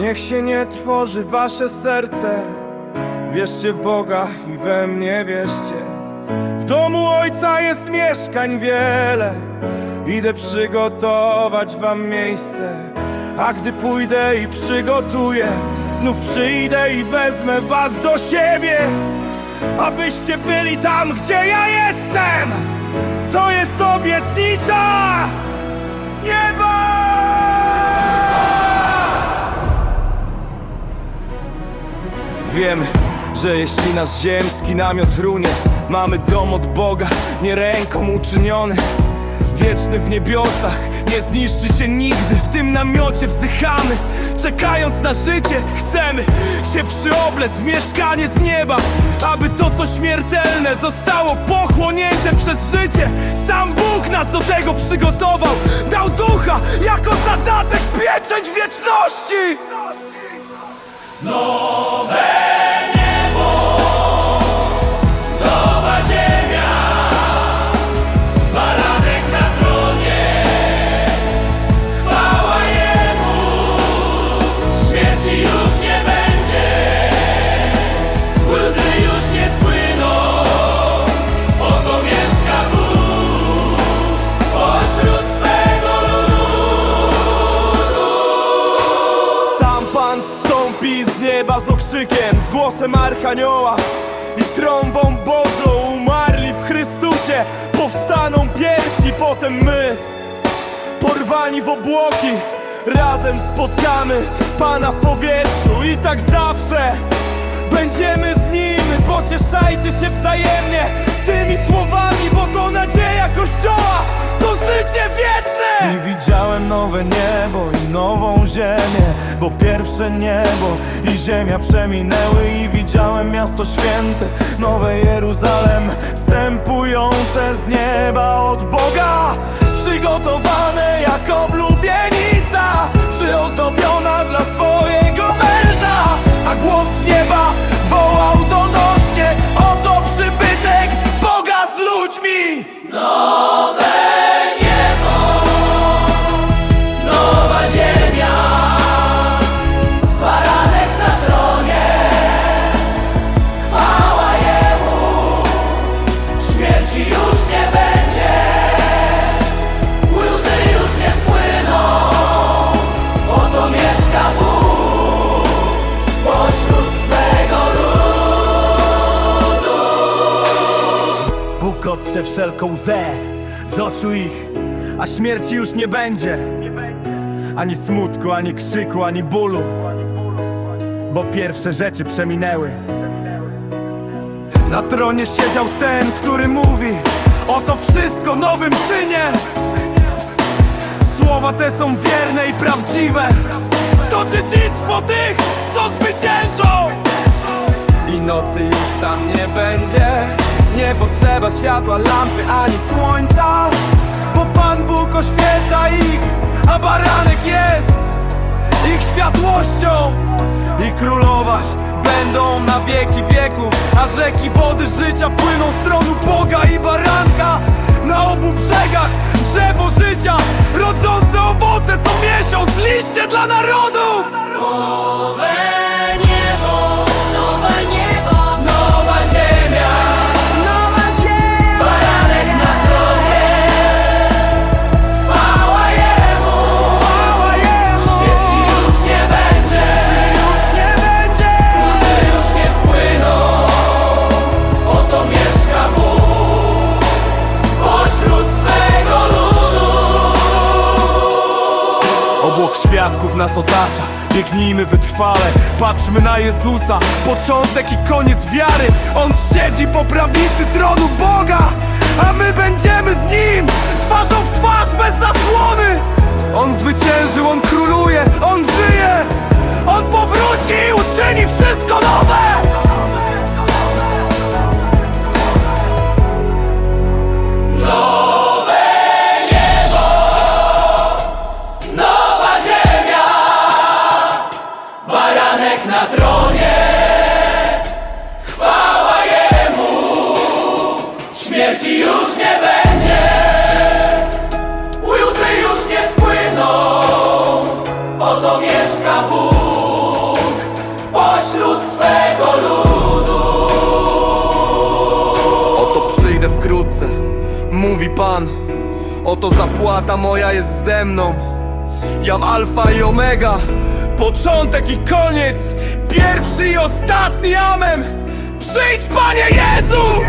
Niech się nie trwoży wasze serce. Wierzcie w Boga i we mnie wierzcie. W domu Ojca jest mieszkań wiele. Idę przygotować wam miejsce. A gdy pójdę i przygotuję Znów przyjdę i wezmę was do siebie. Abyście byli tam, gdzie ja jestem. To jest obietnica. Nieba! Wiemy, że jeśli nasz ziemski namiot runie Mamy dom od Boga, nie ręką uczyniony. Wieczny w niebiosach, nie zniszczy się nigdy. W tym namiocie wzdychamy, czekając na życie Chcemy się przyoblec mieszkanie z nieba Aby to co śmiertelne zostało pochłonięte przez życie. Sam Bóg nas do tego przygotował Dał ducha jako zadatek pieczęć wieczności. Śmierci nieba z okrzykiem, z głosem Archanioła i trąbą Bożą umarli w Chrystusie. Powstaną pierwsi, potem my porwani w obłoki. Razem spotkamy Pana w powietrzu i tak zawsze będziemy z Nim. Pocieszajcie się wzajemnie ziemię Bo pierwsze niebo i ziemia przeminęły I widziałem miasto święte, nowe Jeruzalem Stępujące z nieba od Boga Przygotowane jak oblubienica Przyozdobiona dla swojego męża A głos z nieba wołał donośnie Oto przybytek Boga z ludźmi. Nowa otrze wszelką łzę z oczu ich, a śmierci już nie będzie. Ani smutku, ani krzyku, ani bólu, bo pierwsze rzeczy przeminęły. Na tronie siedział ten, który mówi: Oto wszystko nowym czynię. Słowa te są wierne i prawdziwe. To dziedzictwo tych, co zwyciężą. I nocy już tam nie będzie Nie potrzeba światła, lampy ani słońca Bo Pan Bóg oświeca ich A baranek jest ich światłością. I królować będą na wieki wieków A rzeki wody życia płyną w stronę Boga i baranka. Na obu brzegach drzewo życia Rodzące owoce co miesiąc Liście dla narodów świadków nas otacza. Biegnijmy wytrwale, patrzmy na Jezusa. Początek i koniec wiary. On siedzi po prawicy tronu Boga A my będziemy z Nim Twarzą w twarz bez zasłony. On zwyciężył, On króluje, On żyje Śmierci już nie będzie. Łzy już nie spłyną. Oto mieszka Bóg Pośród swego ludu. Oto przyjdę wkrótce Mówi Pan. Oto zapłata moja jest ze mną. Jam alfa i omega Początek i koniec Pierwszy i ostatni amen. Przyjdź Panie Jezu!